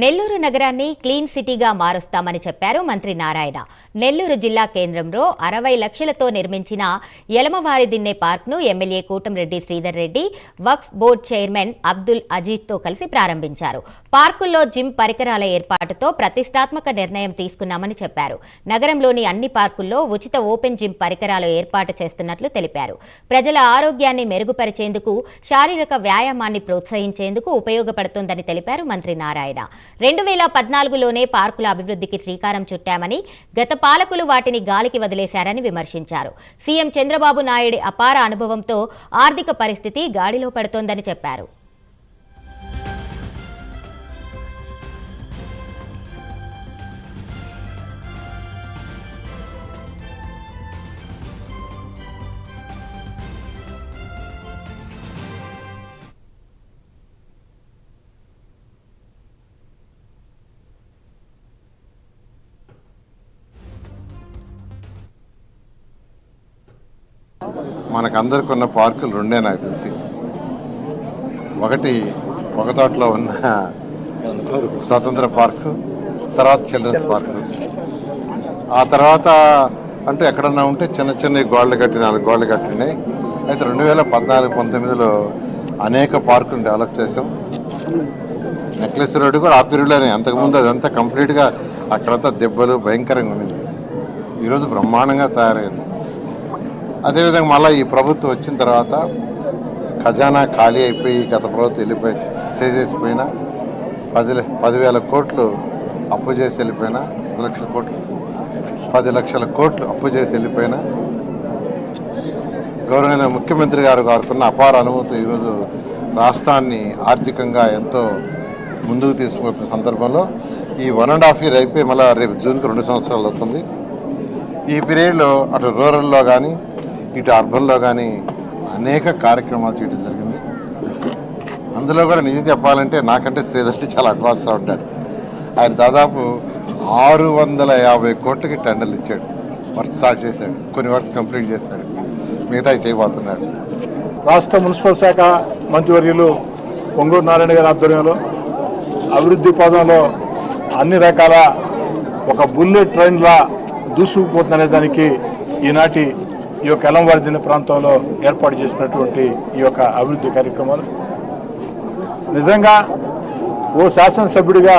నెల్లూరు నగరాన్ని క్లీన్ సిటీగా మారుస్తామని చెప్పారు మంత్రి నారాయణ. నెల్లూరు జిల్లా కేంద్రంలో అరవై లక్షలతో నిర్మించిన Yalamavari Dinne పార్క్ను MLA Kotamreddy Sridhar Reddy Waqf board chairman Abdul అజీజ్తో కలిసి ప్రారంభించారు. పార్కుల్లో జిమ్ పరికరాల ఏర్పాటుతో ప్రతిష్టాత్మక నిర్ణయం తీసుకున్నామని చెప్పారు. నగరంలోని అన్ని పార్కుల్లో ఉచిత ఓపెన్ జిమ్ పరికరాలు ఏర్పాటు చేస్తున్నట్లు తెలిపారు. ప్రజల ఆరోగ్యాన్ని మెరుగుపరిచేందుకు శారీరక వ్యాయామాన్ని ప్రోత్సహించేందుకు ఉపయోగపడుతుందని తెలిపారు మంత్రి నారాయణ. రెండు వేల పద్నాలుగులోనే పార్కుల అభివృద్ధికి శ్రీకారం చుట్టామని గత పాలకులు వాటిని గాలికి వదిలేశారని విమర్శించారు. సీఎం చంద్రబాబు నాయుడి అపార అనుభవంతో ఆర్థిక పరిస్థితి గాడిలో పడుతోందని చెప్పారు. మనకందరికి ఉన్న పార్కులు రెండే నాకు తెలిసి. ఒకటి ఒక తోటలో ఉన్న స్వతంత్ర పార్కు తర్వాత చిల్డ్రన్స్ పార్క్. ఆ తర్వాత అంటే ఎక్కడన్నా ఉంటే చిన్న చిన్న గోడలు కట్టి నాలుగు గోడలు కట్టినాయి. అయితే రెండు వేల పద్నాలుగు పంతొమ్మిదిలో అనేక పార్కులు డెవలప్ చేసాం నెక్లెస్ రోడ్డు కూడా ఆ పీరియడ్లోనే అంతకుముందు అదంతా కంప్లీట్గా అక్కడంతా దెబ్బలు భయంకరంగా ఉన్నది. ఈరోజు బ్రహ్మాండంగా తయారైంది. అదేవిధంగా మళ్ళీ ఈ ప్రభుత్వం వచ్చిన తర్వాత ఖజానా ఖాళీ అయిపోయి గత ప్రభుత్వం వెళ్ళిపోయి చేసేసిపోయినా పది పదివేల కోట్లు అప్పు చేసి వెళ్ళిపోయినా పది లక్షల కోట్లు పది లక్షల కోట్లు అప్పు చేసి వెళ్ళిపోయినా గౌరవనీయ ముఖ్యమంత్రి గారు గారుకున్న అపార అనుభూతి ఈరోజు రాష్ట్రాన్ని ఆర్థికంగా ఎంతో ముందుకు తీసుకువస్తున్న సందర్భంలో ఈ వన్ అండ్ హాఫ్ ఇయర్ అయిపోయి మళ్ళీ రేపు జూన్కి రెండు సంవత్సరాలు అవుతుంది. ఈ పీరియడ్లో అటు రూరల్లో కానీ ఇటు అర్బన్లో కానీ అనేక కార్యక్రమాలు చేయడం జరిగింది. అందులో కూడా నిజం చెప్పాలంటే నాకంటే శ్రీధర్ని చాలా అడ్వాన్స్గా ఉంటాడు. ఆయన దాదాపు ఆరు వందల యాభై కోట్లకి టెండర్లు ఇచ్చాడు. వర్క్ స్టార్ట్ చేశాడు. కొన్ని వర్క్స్ కంప్లీట్ చేశాడు. మిగతా చేయబోతున్నాడు. రాష్ట్ర మున్సిపల్ శాఖ మంత్రివర్యులు పొంగూరు నారాయణ గారి ఆధ్వర్యంలో అభివృద్ధి పదంలో అన్ని రకాల ఒక బుల్లెట్ ట్రైన్లా దూసుకుపోతుందనే దానికి ఈనాటి ఈ యొక్క ఎలంవారిదిన ప్రాంతంలో ఏర్పాటు చేసినటువంటి ఈ యొక్క అభివృద్ధి కార్యక్రమాలు. నిజంగా ఓ శాసనసభ్యుడిగా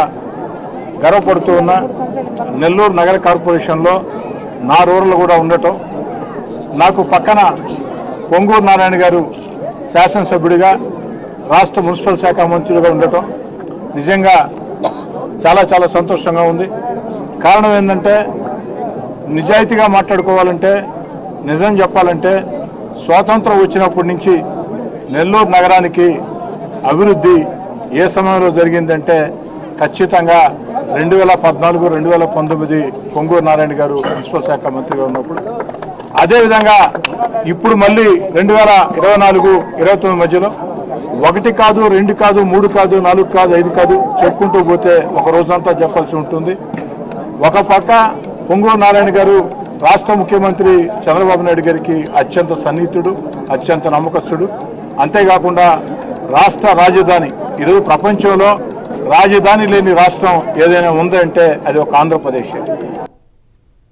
గర్వపడుతూ ఉన్న నెల్లూరు నగర కార్పొరేషన్లో నా రూరల్ కూడా ఉండటం నాకు పక్కన పొంగూరు నారాయణ గారు శాసనసభ్యుడిగా రాష్ట్ర మున్సిపల్ శాఖ మంత్రులుగా ఉండటం నిజంగా చాలా చాలా సంతోషంగా ఉంది. కారణం ఏంటంటే నిజాయితీగా మాట్లాడుకోవాలంటే నిజం చెప్పాలంటే స్వాతంత్రం వచ్చినప్పటి నుంచి నెల్లూరు నగరానికి అభివృద్ధి ఏ సమయంలో జరిగిందంటే ఖచ్చితంగా రెండు వేల పద్నాలుగు రెండు వేల పంతొమ్మిది పొంగూరు నారాయణ గారు మున్సిపల్ శాఖ మంత్రిగా ఉన్నప్పుడు. అదేవిధంగా ఇప్పుడు మళ్ళీ రెండు వేల ఇరవై నాలుగు ఇరవై తొమ్మిది మధ్యలో ఒకటి కాదు రెండు కాదు మూడు కాదు నాలుగు కాదు ఐదు కాదు చెప్పుకుంటూ పోతే ఒక రోజంతా చెప్పాల్సి ఉంటుంది. ఒక పక్క పొంగూరు నారాయణ గారు రాష్ట్ర ముఖ్యమంత్రి చంద్రబాబు నాయుడు గారికి అత్యంత సన్నిహితుడు అత్యంత నమ్మకస్తుడు. అంతేకాకుండా రాష్ట్ర రాజధాని ఈరోజు ప్రపంచంలో రాజధాని లేని రాష్ట్రం ఏదైనా ఉందంటే అది ఒక ఆంధ్రప్రదేశ్.